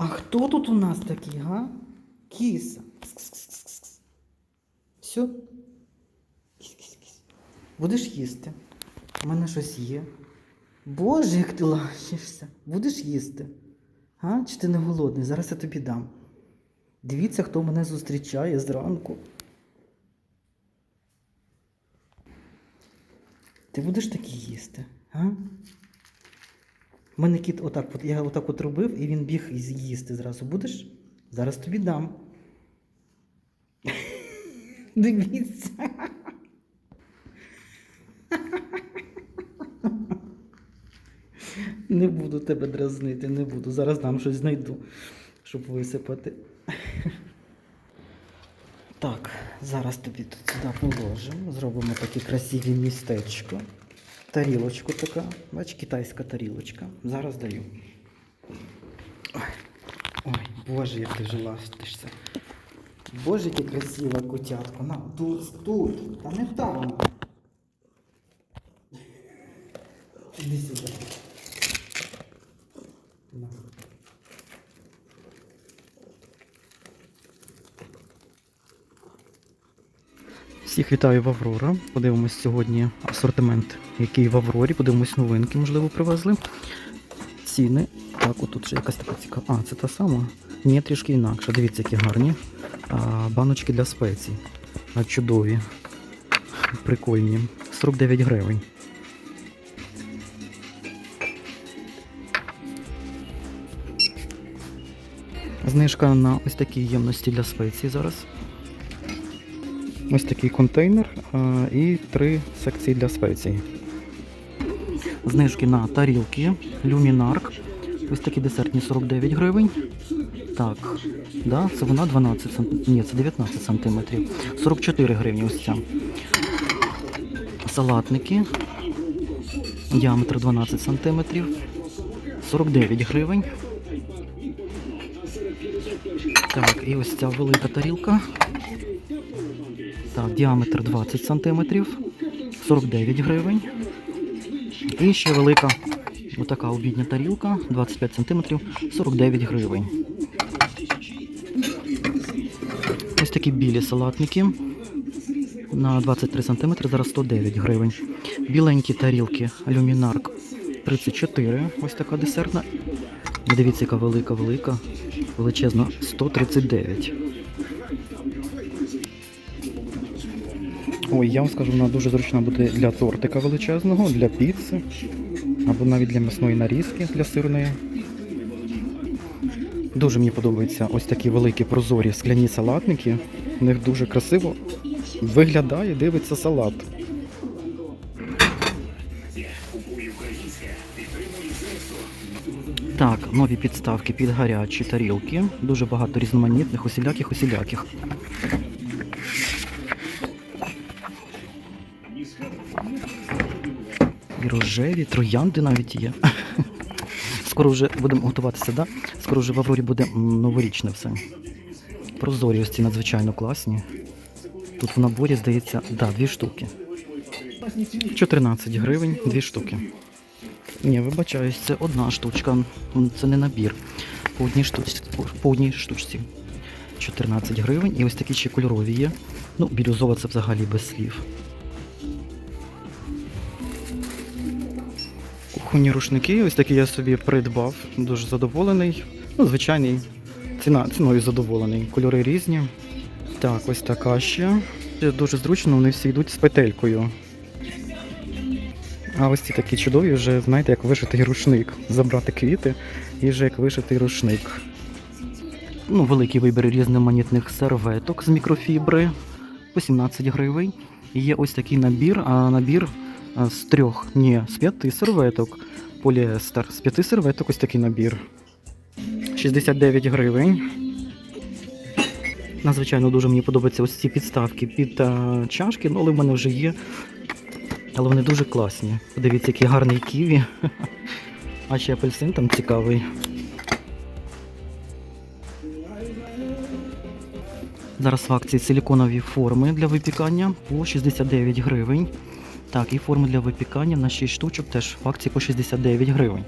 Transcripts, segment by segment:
А хто тут у нас такий, га? Кіса. Все? Кіс-кіс-кіс. Будеш їсти? У мене щось є. Боже, як ти лащишся. Будеш їсти? А? Чи ти не голодний? Зараз я тобі дам. Дивіться, хто мене зустрічає зранку. Ти будеш такі їсти? А? У мене кіт отак, от, я отак от робив, і він біг і з'їсти зразу. Будеш? Зараз тобі дам. Дивіться. Не буду тебе дразнити, не буду. Зараз там щось знайду, щоб висипати. Так, зараз тобі тут сюди положимо. Зробимо таке красиве містечко. Тарілочку така. Бач, китайська тарілочка. Зараз даю. Ой, ой боже, як ти вже ластишся. Боже, яке красиве котятко. На, тут, тут. Та не там. Іди сюди. Всіх вітаю в Аврора. Подивимось сьогодні асортимент, який в Аврорі. Подивимось новинки, можливо, привезли. Ціни. Так, отут ще якась така цікава. А, це та сама? Ні, трішки інакше. Дивіться, які гарні. А, баночки для спецій. А, чудові. Прикольні. 49 гривень. Знижка на ось такі ємності для спецій зараз. Ось такий контейнер а, і три секції для спецій. Знижки на тарілки, люмінарк. Ось такі десертні 49 гривень. Так, да, це вона 12 см. Ні, це 19 сантиметрів. 44 гривні ось ця. Салатники. Діаметр 12 сантиметрів. 49 гривень. Так, і ось ця велика тарілка. Діаметр 20 см, 49 гривень. І ще велика отака обідня тарілка, 25 см, 49 гривень. Ось такі білі салатники на 23 см, зараз 109 гривень. Біленькі тарілки, алюмінарк 34, ось така десертна. Дивіться, яка велика, велика, величезна, 139. Ой, я вам скажу, вона дуже зручна буде для тортика величезного, для піци, або навіть для м'ясної нарізки, для сирної. Дуже мені подобаються ось такі великі прозорі скляні салатники. В них дуже красиво виглядає, дивиться салат. Так, нові підставки під гарячі тарілки. Дуже багато різноманітних, усіляких, рожеві, троянди навіть є. Скоро вже будемо готуватися, да? Скоро вже в Аврорі буде новорічне все. Прозорі ось ці надзвичайно класні. Тут в наборі, здається, да, дві штуки. 14 гривень, дві штуки. Ні, вибачаюсь, це одна штучка. Це не набір. По одній штучці. По одній штучці. 14 гривень. І ось такі ще кольорові є. Ну, бірюзова це взагалі без слів. Кухонні рушники, ось такі я собі придбав, дуже задоволений. Ну, звичайний, ціна, ціною задоволений. Кольори різні. Так, ось така ще. Дуже зручно, вони всі йдуть з петелькою. А ось ці такі чудові, вже, знаєте, як вишитий рушник. Забрати квіти і вже як вишитий рушник. Ну, великий вибір різноманітних серветок з мікрофібри по 17 гривень. І є ось такий набір, а набір з трьох, ні, з п'яти серветок. Поліестер. З п'яти серветок ось такий набір. 69 гривень. Надзвичайно дуже мені подобаються ось ці підставки під а, чашки, ну але в мене вже є. Але вони дуже класні. Подивіться, який гарний ківі. А ще апельсин там цікавий. Зараз в акції силіконові форми для випікання по 69 гривень. Так, і форми для випікання на 6 штучок теж в акції по 69 гривень.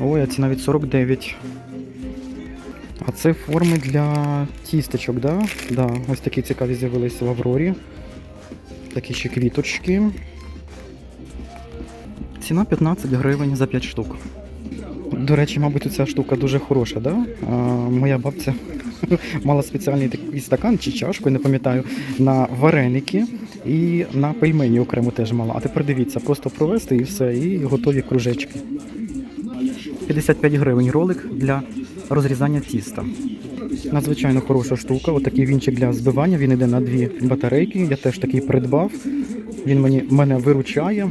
Ой, а ці навіть 49. А це форми для тістечок, да? Да, ось такі цікаві з'явилися в Аврорі. Такі ще квіточки. Ціна 15 гривень за 5 штук. До речі, мабуть, ця штука дуже хороша, да? А, моя бабця мала спеціальний такий стакан чи чашку, не пам'ятаю, на вареники і на пельмені окремо теж мала. А тепер дивіться, просто провести і все, і готові кружечки. 55 гривень ролик для розрізання тіста. Надзвичайно хороша штука. Отакий вінчик для збивання. Він йде на дві батарейки. Я теж такий придбав. Він мені мене виручає.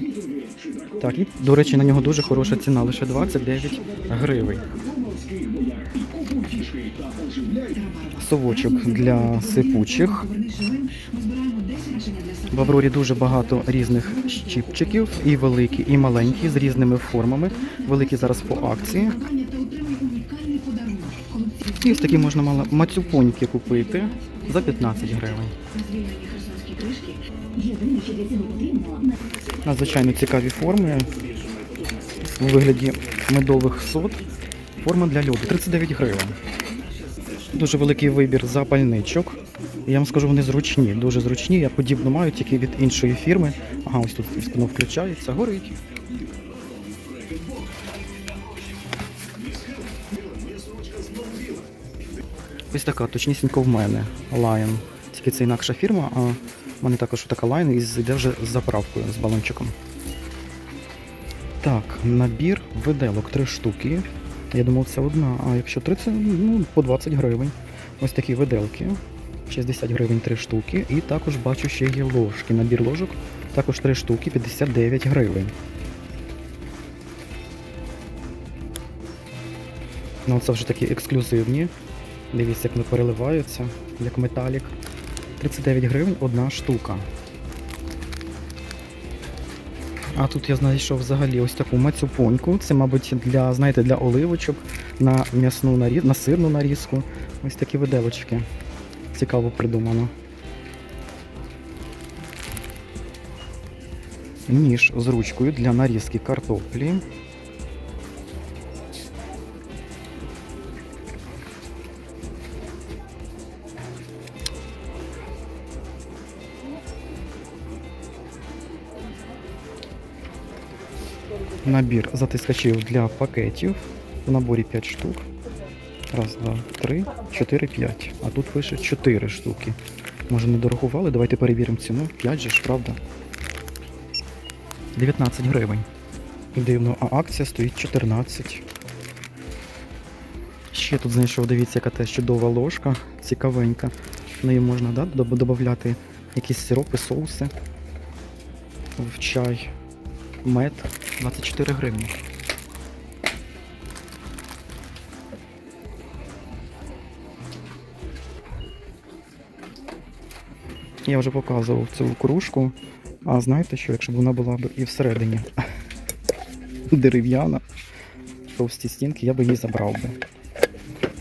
Так, і, до речі, на нього дуже хороша ціна, лише 29 гривень. Совочок для сипучих. В Аврорі дуже багато різних щіпчиків, і великі, і маленькі, з різними формами. Великі зараз по акції. І ось такі можна мало мацюпоньки купити за 15 гривень. Надзвичайно цікаві форми у вигляді медових сот. Форма для льоду 39 гривень. Дуже великий вибір запальничок. Я вам скажу, вони зручні, дуже зручні. Я подібно маю тільки від іншої фірми. Ага, ось тут воно включається, горить. Ось така, точнісінько в мене Lion. Тільки це інакша фірма, а в мене також така Lion і йде вже з заправкою з балончиком. Так, набір виделок 3 штуки. Я думав, це одна, а якщо 30, ну, по 20 гривень. Ось такі виделки. 60 гривень 3 штуки. І також бачу ще є ложки. Набір ложок також 3 штуки, 59 гривень. Ну, це вже такі ексклюзивні. Дивіться, як вони переливаються, як металік. 39 гривень одна штука. А тут я знайшов взагалі ось таку мацюпоньку. Це, мабуть, для, знаєте, для оливочок на м'ясну наріз... на сирну нарізку. Ось такі виделочки. Цікаво придумано. Ніж з ручкою для нарізки картоплі. Набір затискачів для пакетів. В наборі 5 штук. Раз, два, три, чотири, п'ять. А тут пише 4 штуки. Може не дорахували? Давайте перевіримо ціну. 5 же ж, правда. 19 гривень. Дивно, а акція стоїть 14. Ще тут знайшов, дивіться, яка теж чудова ложка, цікавенька. В неї можна да, додавати якісь сиропи, соуси в чай. Мед 24 гривні. Я вже показував цю кружку. А знаєте що, якщо б вона була б і всередині дерев'яна, товсті стінки, я би її забрав би.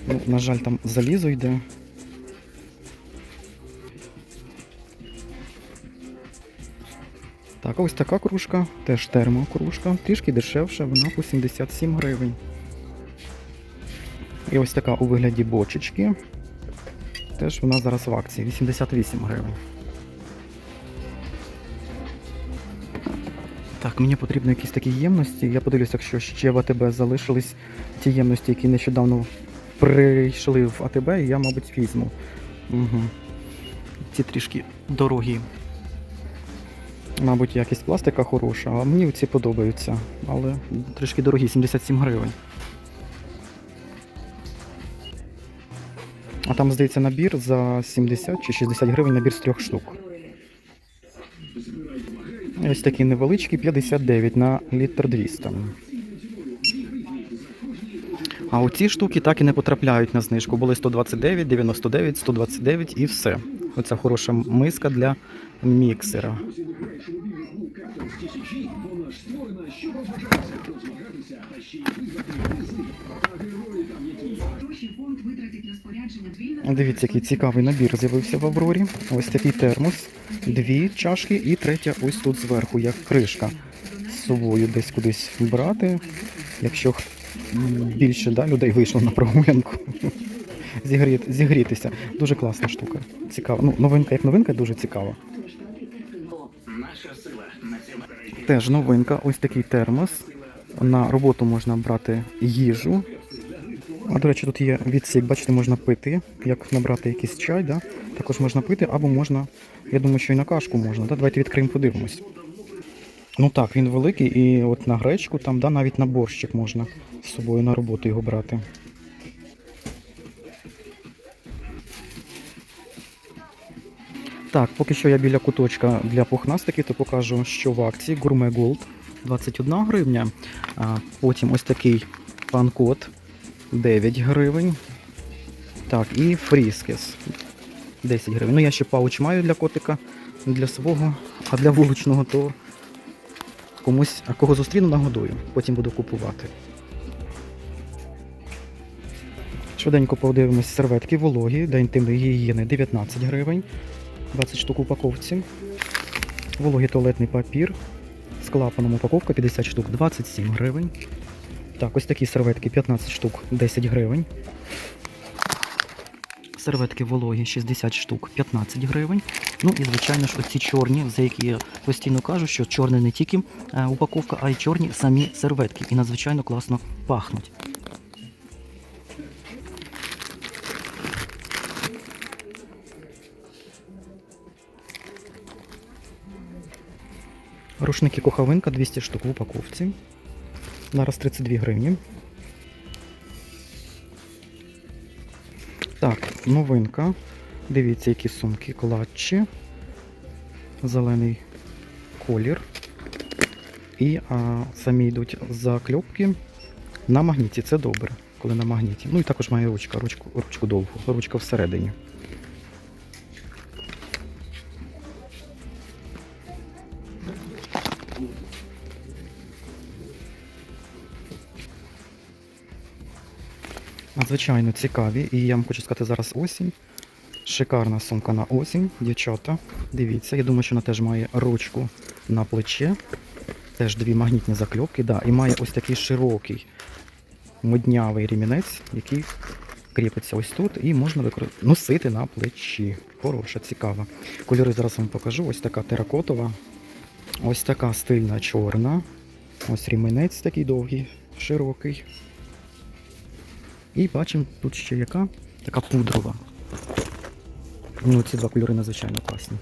Ну, на жаль, там залізо йде. Так, ось така кружка, теж термокружка, трішки дешевша, вона по 77 гривень. І ось така у вигляді бочечки. Теж вона зараз в акції 88 гривень. Так, мені потрібно якісь такі ємності. Я подивлюся, якщо ще в АТБ залишились ті ємності, які нещодавно прийшли в АТБ, і я, мабуть, візьму. Угу. Ці трішки дорогі. Мабуть, якість пластика хороша, а мені ці подобаються. Але трішки дорогі, 77 гривень. А там, здається, набір за 70 чи 60 гривень набір з трьох штук. Ось такі невеличкі 59 на літр 200. А оці штуки так і не потрапляють на знижку. Були 129, 99, 129 і все. Оця хороша миска для міксера. Дивіться, який цікавий набір з'явився в Аврорі. Ось такий термос, дві чашки і третя ось тут зверху, як кришка. З собою десь кудись брати. Якщо більше да, людей вийшло на прогулянку. зігріти, зігрітися. Дуже класна штука. Цікава. Ну, новинка як новинка, дуже цікава. Теж новинка, ось такий термос. На роботу можна брати їжу. А до речі, тут є відсік, бачите, можна пити, як набрати якийсь чай, да? також можна пити, або можна, я думаю, що і на кашку можна. Да? Давайте відкриємо, подивимось. Ну так, він великий, і от на гречку, там, да, навіть на борщик можна з собою на роботу його брати. Так, поки що я біля куточка для пухнастиків, то покажу, що в акції Gourmet Gold 21 гривня. А потім ось такий панкот 9 гривень. Так, і фріскес 10 гривень. Ну, я ще пауч маю для котика, для свого, а для вуличного то комусь, а кого зустріну, нагодую. Потім буду купувати. Швиденько подивимось серветки вологі для інтимної гігієни 19 гривень. 20 штук упаковці. Вологий туалетний папір. З клапаном упаковка 50 штук 27 гривень. Так, ось такі серветки 15 штук 10 гривень. Серветки вологі 60 штук 15 гривень. Ну і звичайно ж оці чорні, за які я постійно кажу, що чорне не тільки е, упаковка, а й чорні самі серветки. І надзвичайно класно пахнуть. Рушники куховинка 200 штук в упаковці. Зараз 32 гривні. Так, новинка. Дивіться, які сумки клатчі. Зелений колір. І а, самі йдуть закльопки на магніті. Це добре, коли на магніті. Ну і також має ручка, ручку, ручку довгу, ручка всередині. Надзвичайно цікаві. І я вам хочу сказати зараз осінь. Шикарна сумка на осінь, дівчата. Дивіться, я думаю, що вона теж має ручку на плече. Теж дві магнітні закльопки, да, і має ось такий широкий моднявий ремінець, який кріпиться ось тут, і можна носити на плечі. Хороша, цікава. Кольори зараз вам покажу. Ось така теракотова, ось така стильна чорна. Ось ремінець такий довгий, широкий. І бачимо тут ще яка така пудрова. Ну, ці два кольори надзвичайно класні.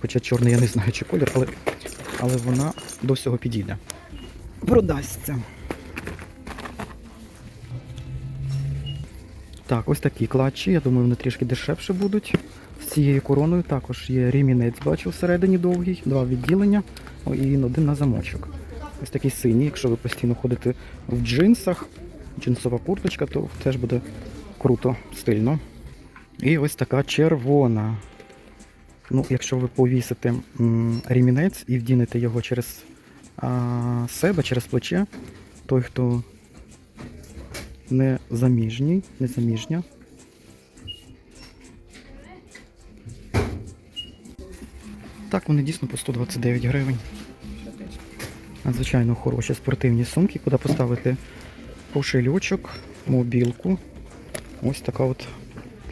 Хоча чорний я не знаю, чи колір, але, але вона до всього підійде. Продасться. Так, ось такі клатчі. Я думаю, вони трішки дешевше будуть. З цією короною також є ремінець, бачу, всередині довгий, два відділення і один на замочок. Ось такий синій, якщо ви постійно ходите в джинсах, джинсова курточка, то теж буде круто, стильно. І ось така червона. Ну, якщо ви повісите м, ремінець і вдінете його через а, себе, через плече, той, хто не заміжній, не заміжня. Так, вони дійсно по 129 гривень. Надзвичайно хороші спортивні сумки, куди поставити кошельочок, мобілку. Ось така от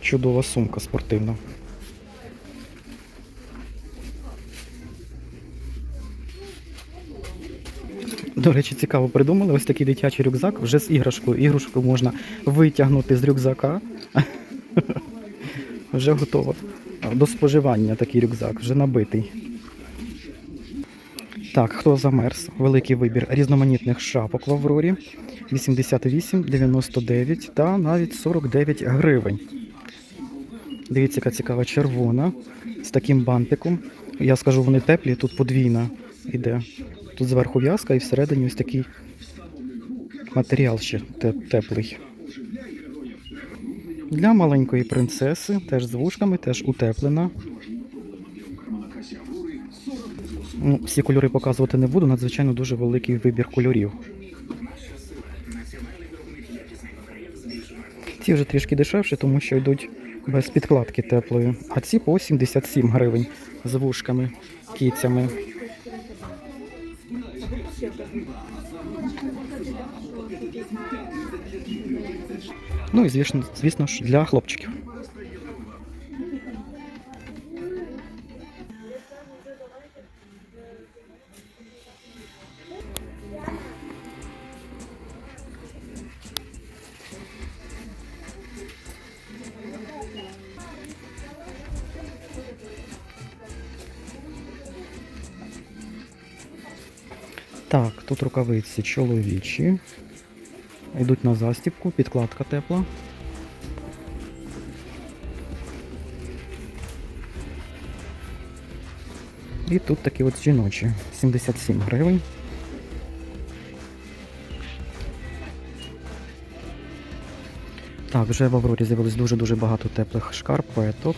чудова сумка спортивна. До речі, цікаво придумали. Ось такий дитячий рюкзак вже з іграшкою. Іграшку можна витягнути з рюкзака. Вже готово. До споживання такий рюкзак, вже набитий. Так, хто замерз? Великий вибір різноманітних шапок в Аврорі. 88, 99 та навіть 49 гривень. Дивіться, яка цікава червона з таким бантиком. Я скажу, вони теплі, тут подвійна йде. Тут зверху в'язка і всередині ось такий матеріал ще теплий. Для маленької принцеси, теж з вушками, теж утеплена. Ну, всі кольори показувати не буду, надзвичайно дуже великий вибір кольорів. Ці вже трішки дешевші, тому що йдуть без підкладки теплої. А ці по 77 гривень з вушками, кіцями. Ну і звісно, звісно ж, для хлопчиків. Так, тут рукавиці чоловічі. Йдуть на застібку, підкладка тепла. І тут такі от жіночі. 77 гривень. Так, вже в Аврорі з'явилось дуже-дуже багато теплих шкарпеток.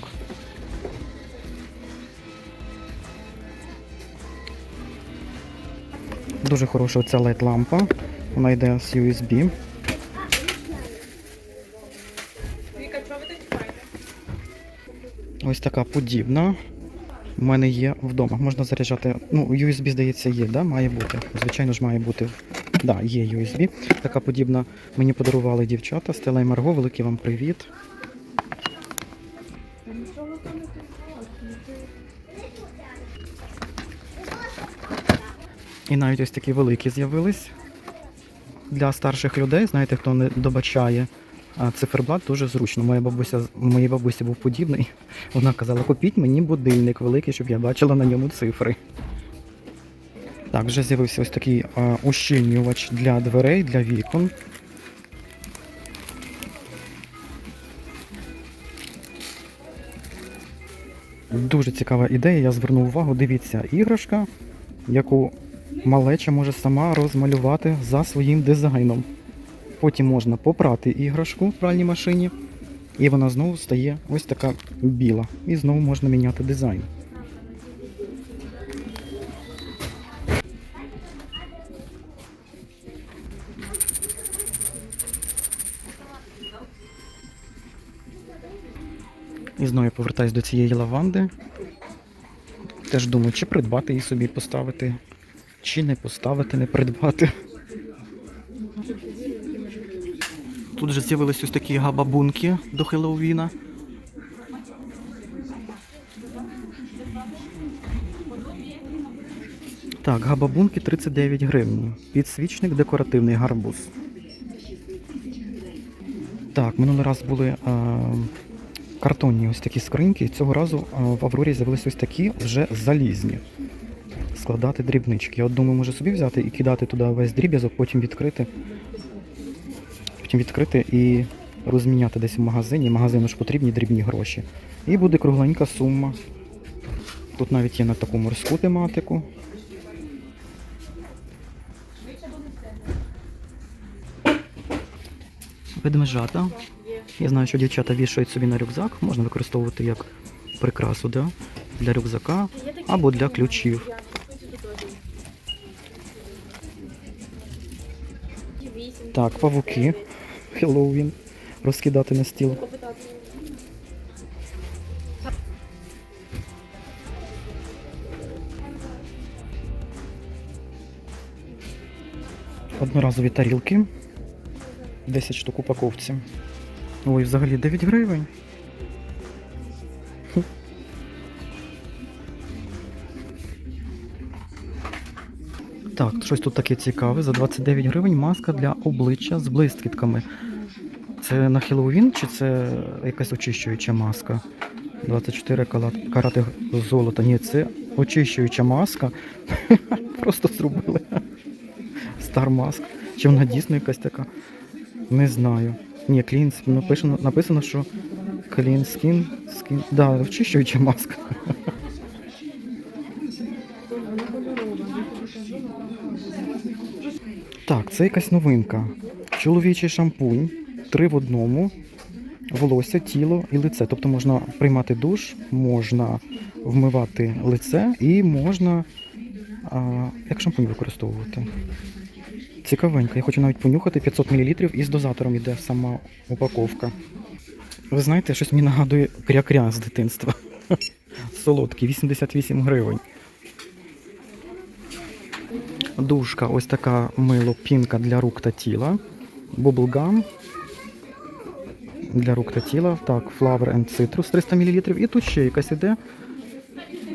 Дуже хороша оця LED лампа. Вона йде з USB. Ось така подібна. У мене є вдома. Можна заряджати. Ну, USB, здається, є, да? Має бути. Звичайно ж, має бути. Да, є USB. Така подібна мені подарували дівчата. Стела Марго, великий вам привіт. І навіть ось такі великі з'явились для старших людей. Знаєте, хто не добачає циферблат дуже зручно. Моя бабуся, моїй бабусі був подібний. Вона казала, купіть мені будильник великий, щоб я бачила на ньому цифри. Так, вже з'явився ось такий а, ущільнювач для дверей, для вікон. Дуже цікава ідея, я звернув увагу. Дивіться, іграшка, яку малеча може сама розмалювати за своїм дизайном. Потім можна попрати іграшку в пральній машині, і вона знову стає ось така біла. І знову можна міняти дизайн. І знову я повертаюсь до цієї лаванди. Теж думаю, чи придбати її собі поставити, чи не поставити, не придбати. Тут же з'явились ось такі габабунки до Хеллоуіна. Так, габабунки 39 гривень. Підсвічник декоративний гарбуз. Так, минулий раз були е, картонні ось такі скриньки. Цього разу е, в Аврорі з'явились ось такі вже залізні. Складати дрібнички. Я от думаю, може собі взяти і кидати туди весь дріб'язок, потім відкрити потім відкрити і розміняти десь в магазині. Магазину ж потрібні дрібні гроші. І буде кругленька сума. Тут навіть є на таку морську тематику. Ведмежата. Я знаю, що дівчата вішають собі на рюкзак, можна використовувати як прикрасу да? для рюкзака або для ключів. Так, павуки. Хеллоуін. Розкидати на стіл. Одноразові тарілки. 10 штук упаковці. Ой, взагалі 9 гривень. Так, щось тут таке цікаве. За 29 гривень маска для обличчя з блискітками. Це на Хеллоуін чи це якась очищуюча маска? 24 карати золота. Ні, це очищуюча маска. Просто зробили. Star Mask. Чи вона дійсно якась така? Не знаю. Ні, Skin. Написано, написано що Clean Skin. Skin. Да, очищуюча маска. Так, це якась новинка. Чоловічий шампунь, три в одному, волосся, тіло і лице. Тобто можна приймати душ, можна вмивати лице і можна а, як шампунь використовувати. Цікавенько, я хочу навіть понюхати 500 мл і з дозатором йде сама упаковка. Ви знаєте, щось мені нагадує кря-кря з дитинства. Солодкий, 88 гривень. Дужка, ось така мило пінка для рук та тіла. Bubblegum для рук та тіла. Так, Flower and Citrus 300 мл. І тут ще якась іде.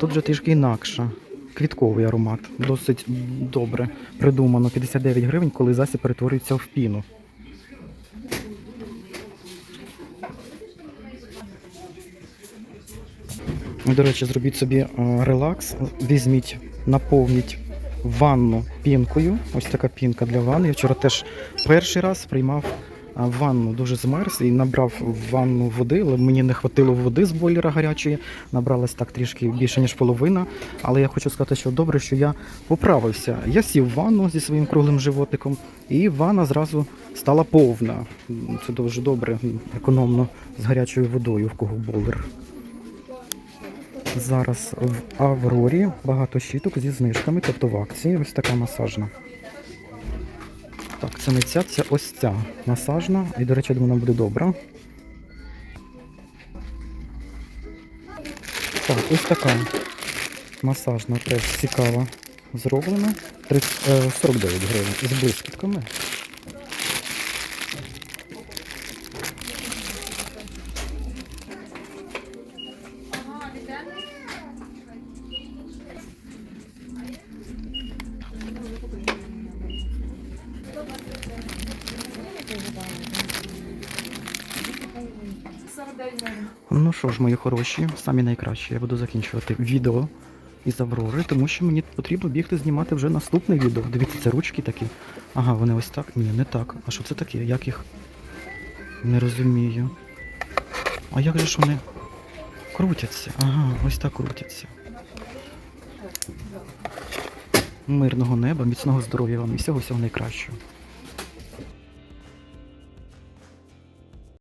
Тут вже трішки інакша. Квітковий аромат. Досить добре придумано. 59 гривень, коли засіб перетворюється в піну. До речі, зробіть собі е, релакс, візьміть, наповніть ванну пінкою. Ось така пінка для ванни. Я вчора теж перший раз приймав ванну, дуже змерз і набрав ванну води, але мені не хватило води з бойлера гарячої. Набралась так трішки більше, ніж половина. Але я хочу сказати, що добре, що я поправився. Я сів в ванну зі своїм круглим животиком, і ванна зразу стала повна. Це дуже добре, економно з гарячою водою, в кого бойлер. Зараз в Аврорі багато щіток зі знижками, тобто в акції. Ось така масажна. Так, це не ця, це ось ця масажна. І, до речі, вона буде добра. Так, ось така масажна теж цікава зроблена. 30, е, 49 гривень з блискітками. Ну що ж, мої хороші, самі найкращі. Я буду закінчувати відео із Аврори, тому що мені потрібно бігти знімати вже наступне відео. Дивіться, це ручки такі. Ага, вони ось так? Ні, не так. А що це таке? Як їх? Не розумію. А як же ж вони крутяться? Ага, ось так крутяться. Мирного неба, міцного здоров'я вам і всього всього найкращого.